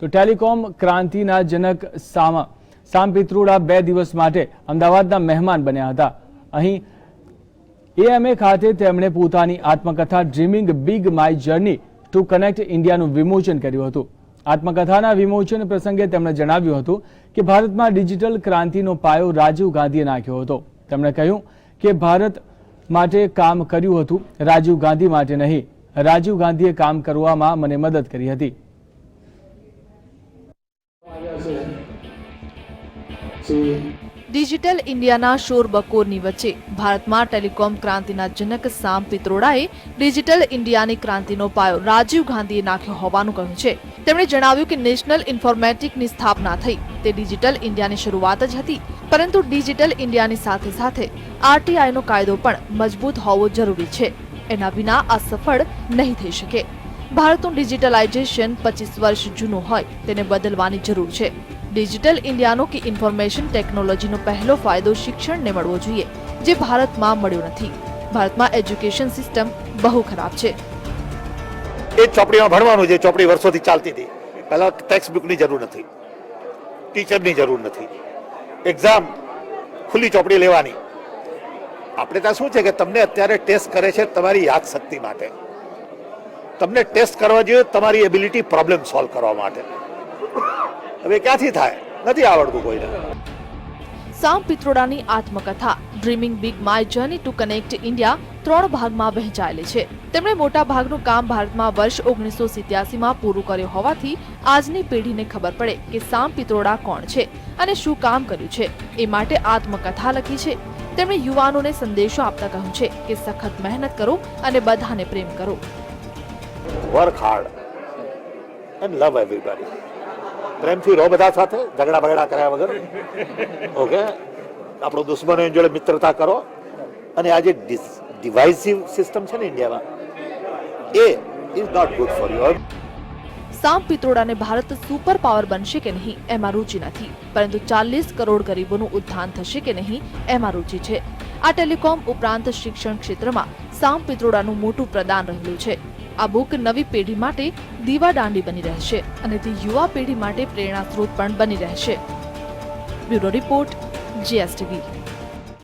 તો ટેલિકોમ ક્રાંતિના જનક સામા સામ પિત્રોડા બે દિવસ માટે અમદાવાદના મહેમાન બન્યા હતા. અહીં એએમએ ખાતે તેમણે પોતાની આત્મકથા dreaming big my journey to connect ઇન્ડિયાનું વિમોચન કર્યું હતું. આત્મકથાના વિમોચન પ્રસંગે તેમણે જણાવ્યું હતું કે ભારતમાં ડિજિટલ ક્રાંતિનો પાયો રાજીવ ગાંધીએ નાખ્યો હતો. તેમણે કહ્યું કે ભારત માટે કામ કર્યું હતું, રાજીવ ગાંધી માટે નહીં. રાજીવ ગાંધીએ કામ કરવામાં મને મદદ કરી હતી. ડિજિટલ ઇન્ડિયાના શોર બકોરની વચ્ચે ભારતમાં ટેલિકોમ ક્રાંતિના જનક સામ પિત્રોડાએ ડિજિટલ ઇન્ડિયાની ક્રાંતિનો પાયો રાજીવ ગાંધીએ નાખ્યો હોવાનું કહ્યું છે. તેમણે જણાવ્યું કે નેશનલ ઇન્ફોર્મેટિકની સ્થાપના થઈ તે ડિજિટલ ઇન્ડિયાની શરૂઆત જ હતી, પરંતુ ડિજિટલ ઇન્ડિયાની સાથે સાથે આરટીઆઈનો કાયદો પણ મજબૂત હોવો જરૂરી છે. એના વિના આ સફળ નહીં થઈ શકે. ભારતનું ડિજિટલાઇઝેશન પચીસ વર્ષ જૂનું હોય તેને બદલવાની જરૂર છે. ડિજિટલ ઇન્ડિયાનો કે ઇન્ફોર્મેશન ટેકનોલોજીનો પહેલો ફાયદો શિક્ષણને મળવો જોઈએ, જે ભારતમાં મળ્યો નથી. ભારતમાં એજ્યુકેશન સિસ્ટમ બહુ ખરાબ છે. એ ચોપડીમાં ભણવાનું જે ચોપડી વર્ષોથી ચાલતી હતી. પહેલાં ટેક્સ્ટ બુકની જરૂર નથી. ટીચરની જરૂર નથી. એક્ઝામ ખુલ્લી ચોપડી લેવાની. આપણે ત્યાં શું છે કે તમને અત્યારે ટેસ્ટ કરે છે તમારી યાદશક્તિ માટે. તમને ટેસ્ટ કરવા જોઈએ, તમારી એબિલિટી પ્રોબ્લેમ સોલ્વ કરવા માટે. હવે ક્યાંથી થાય? નથી આવડતું કોઈને. સામ પિત્રોડાની આત્મકથા dreaming big my journey to connect India ત્રણ ભાગમાં વહેંચાયેલી છે. તેમણે મોટા ભાગનું કામ ભારતમાં વર્ષ ઓગણીસો સિત્યાસીમાં પૂરું કર્યું હોવાથી આજની પેઢીને ખબર પડે કે સામ પિત્રોડા કોણ છે અને શું કામ કર્યું છે. એ માટે આત્મકથા લખી છે. તેમણે યુવાનોને સંદેશો આપતા કહ્યું છે કે સખત મહેનત કરો અને બધાને પ્રેમ કરો. Work hard and love everybody પ્રેમથી રહો બધા સાથે, ઝઘડા બગડા કર્યા વગર. ઓકે આપણો દુશ્મનો જોડે મિત્રતા કરો. અને આ જે ડિવાઇસિવ સિસ્ટમ છે ને ઇન્ડિયામાં, એ is not good for you Sam પિત્રોડાને Bharat super power બનશે કે નહીં, એમાં રુચિ નથી. પરંતુ ચાલીસ કરોડ ગરીબોનું ઉત્થાન થશે કે નહીં, એમાં રુચિ છે. આ ટેલિકોમ ઉપરાંત શિક્ષણ ક્ષેત્રમાં સામ પિત્રોડાનું મોટું પ્રદાન રહેલું છે. આ બુક નવી પેઢી માટે દીવાદાંડી બની રહેશે અને તે યુવા પેઢી માટે પ્રેરણા પણ બની રહેશે. Bureau report, GSTV.